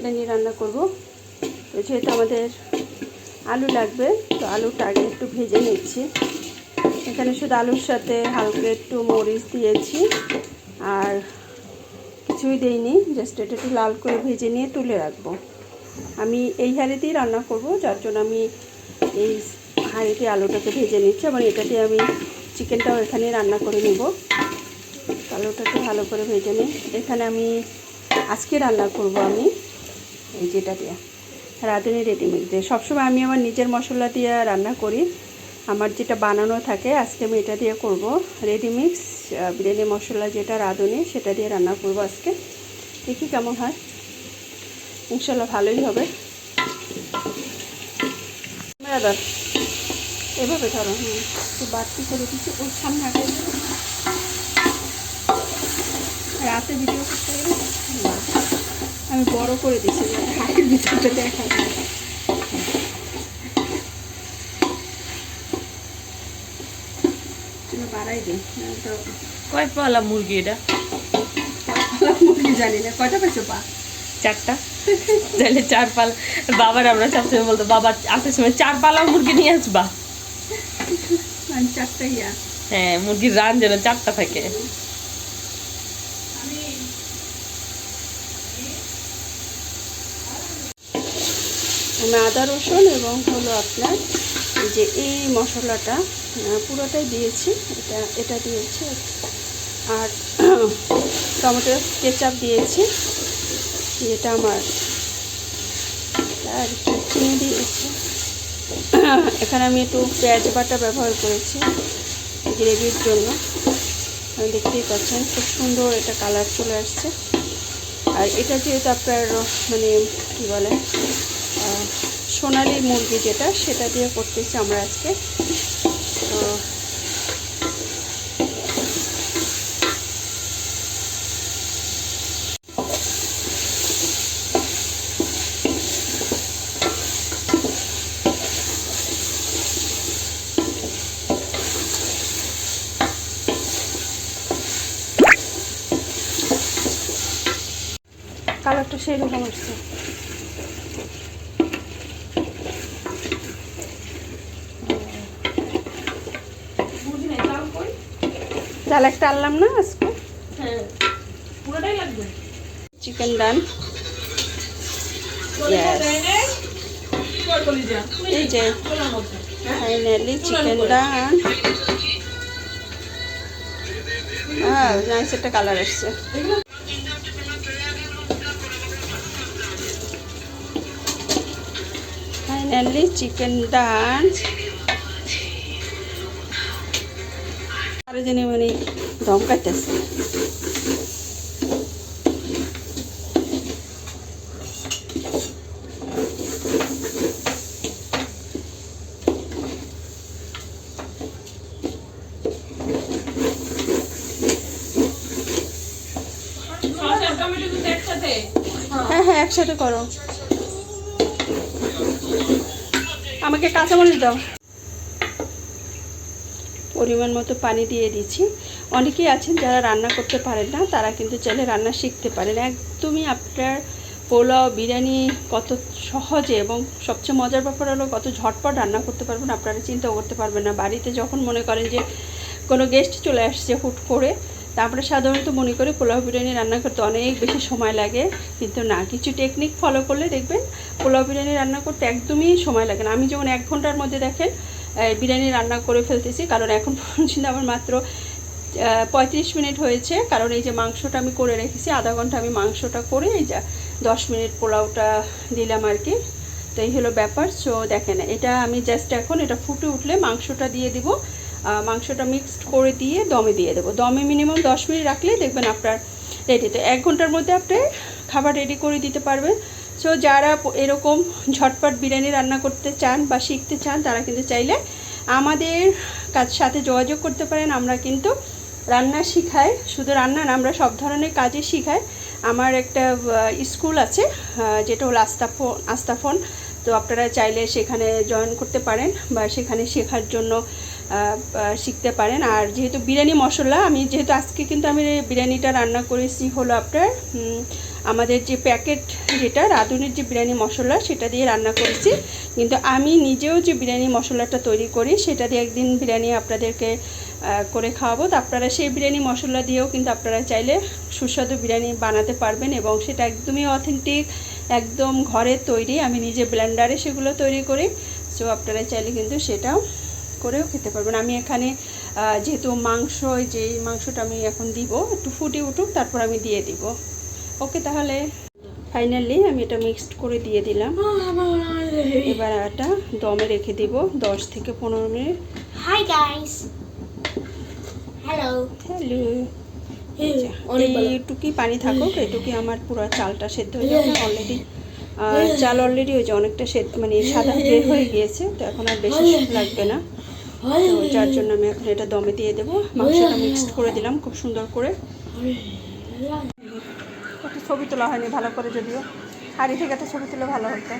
বিরিয়ানি রান্না করব। তো যেহেতু আমাদের আলু লাগবে, তো আলুটা আগে একটু ভেজে নিচ্ছি। এখানে শুধু আলুর সাথে হালকা একটু মরিচ দিয়েছি, আর কিছুই দেইনি। জাস্ট এটা একটু লাল করে ভেজে নিয়ে তুলে রাখব। আমি এই হাঁড়িতেই রান্না করব, যার জন্য আমি এই হাঁড়িতে আলুটাকে ভেজে নিচ্ছি, এবং এটা দিয়ে আমি চিকেনটাও এখানে রান্না করে নেব। আলুটাকে ভালো করে ভেজে নিই এখানে আমি আজকে রান্না করব আমি। এই যেটা দিয়ে, রাঁধুনি রেডিমেড দিয়ে। সবসময় আমি আমার নিজের মশলা দিয়ে রান্না করি। আমার যেটা বানানো থাকে, আজকে আমি এটা দিয়ে করব। রেডিমিক্স বিরিয়ানি মশলা যেটা রাঁধুনি, সেটা দিয়ে রান্না করব আজকে। দেখি কেমন হয়। ইনশাল্লাহ ভালোই হবে। দাদা এভাবে ধরো একটু বাড়তি করে দিচ্ছি। ওর সামনে রাতে ভিডিও করতে গেলে আমি বড় করে দিচ্ছি যাতে হাতের ভিতরটা দেখা যায় বাড়াই দিন তো কয় পালা মুরগি এটা? মুরগি জানি না কয়টা পেয়েছ পা? চারটা। তাহলে চার পালা বাবার আমরা সবসময় বলতো বাবা আসার সময় চার পালা মুরগি নিয়ে আসবা। আমি চারটা ইয়া। হ্যাঁ মুরগির রান যেন চারটা থাকে। আমি আদা রসুন এবং হলো আপনার যে এই মশলাটা পুরোটাই দিয়েছি। এটা এটা দিয়েছি। আর টমেটো, কেচাপ দিয়েছি। এটা আমার। আর চিনি দিয়েছি। এখানে আমি একটু পেঁয়াজ বাটা ব্যবহার করেছি গ্রেভির জন্য। দেখতেই পাচ্ছেন, খুব সুন্দর এটা কালার চলে আসছে। আর এটা যেহেতু আপনার মানে কী বলে সোনালি মুরগি যেটা সেটা দিয়ে করতেছি আমরা আজকে। তো কালারটা সেই রকম আসছে। চাল একটা আনলাম না আজকে? হ্যাঁ পুরোটাই লাগবে। চিকেন ডান এই যে ফাইনালি চিকেন ডান হ্যাঁ নাইস একটা কালার আসছে ফাইনালি চিকেন ডান আরও জানি মানে ধমকাইতেছে হ্যাঁ হ্যাঁ একসাথে করো। আমাকে কাঁচামরিচ দাও। পরিমাণ মতো পানি দিয়ে দিচ্ছি অনেকেই আছেন যারা রান্না করতে পারেন না, তারা কিন্তু চাইলে রান্না শিখতে পারেন। একদমই আপনার পোলাও, বিরিয়ানি কত সহজে এবং সবচেয়ে মজার ব্যাপার হলো কত ঝটপট রান্না করতে পারবেন, আপনারা চিন্তাও করতে পারবেন না। বাড়িতে যখন মনে করেন যে কোনো গেস্ট চলে আসছে হুট করে তারপরে সাধারণত মনে করি পোলাও, বিরিয়ানি রান্না করতে অনেক বেশি সময় লাগে। কিন্তু না, কিছু টেকনিক ফলো করলে দেখবেন পোলাও, বিরিয়ানি রান্না করতে একদমই সময় লাগে না। আমি যেমন এক ঘণ্টার মধ্যে দেখেন বিরিয়ানি রান্না করে ফেলতেছি, কারণ এখন পর্যন্ত আমার মাত্র পঁয়ত্রিশ মিনিট হয়েছে, কারণ এই যে মাংসটা আমি করে রেখেছি, আধা ঘণ্টা আমি মাংসটা করে এই যা দশ মিনিট পোলাওটা দিলাম আর কি। তো এই হলো ব্যাপার সো দেখেন, এটা আমি জাস্ট এখন, এটা ফুটে উঠলে মাংসটা দিয়ে দিব মাংসটা মিক্সড করে দিয়ে দমে দিয়ে দেবো। দমে মিনিমাম দশ মিনিট রাখলে দেখবেন আপনার রেডি তো এক ঘণ্টার মধ্যে আপনি খাবার রেডি করে দিতে পারবেন। সো যারা এরকম ঝটপট বিরিয়ানি রান্না করতে চান বা শিখতে চান, তারা কিন্তু চাইলে আমাদের কাজ সাথে যোগাযোগ করতে পারেন। আমরা কিন্তু রান্না শিখাই। শুধু রান্না না, আমরা সব ধরনের কাজই শিখাই। আমার একটা স্কুল আছে যেটা হলো আস্তাফোন আস্তাফোন। তো আপনারা চাইলে সেখানে জয়েন করতে পারেন বা সেখানে শেখার জন্য শিখতে পারেন। আর যেহেতু বিরিয়ানি মশলা, আমি যেহেতু আজকে কিন্তু আমি বিরিয়ানিটা রান্না করেছি হলো আপনার আমাদের যে প্যাকেট যেটা, রাঁধুনির যে বিরিয়ানি মশলা, সেটা দিয়ে রান্না করেছি। কিন্তু আমি নিজেও যে বিরিয়ানি মশলাটা তৈরি করি, সেটা দিয়ে একদিন বিরিয়ানি আপনাদেরকে করে খাওয়াবো। তো আপনারা সেই বিরিয়ানি মশলা দিয়েও কিন্তু আপনারা চাইলে সুস্বাদু বিরিয়ানি বানাতে পারবেন এবং সেটা একদমই অথেন্টিক একদম ঘরে তৈরি। আমি নিজে ব্লেন্ডারে সেগুলো তৈরি করি সো আপনারা চাইলে কিন্তু সেটাও করেও খেতে পারবেন। আমি এখানে যেহেতু মাংস যে মাংসটা আমি এখন দিব, একটু ফুটে উঠুক, তারপর আমি দিয়ে দিব। ওকে তাহলে ফাইনালি আমি এটা মিক্সড করে দিয়ে দিলাম। এবার এটা দমে রেখে দিব দশ থেকে পনেরো মিনিট। Guys. Hello. হ্যালো এইটুকুই পানি থাকুক এইটুকুই আমার পুরো চালটা সেদ্ধ হয়ে যাবে অলরেডি চাল অলরেডি ওই যে অনেকটা সেদ্ধ মানে সাদা বের হয়ে গিয়েছে তো এখন আর বেশি লাগবে না। তো যার জন্য আমি এখন এটা দমে দিয়ে দেবো। মাংসটা মিক্সড করে দিলাম খুব সুন্দর করে। ছবি তোলা হয়নি ভালো করে যদিও। হাড়ি থেকে একটা ছবি তুলে ভালো হতো।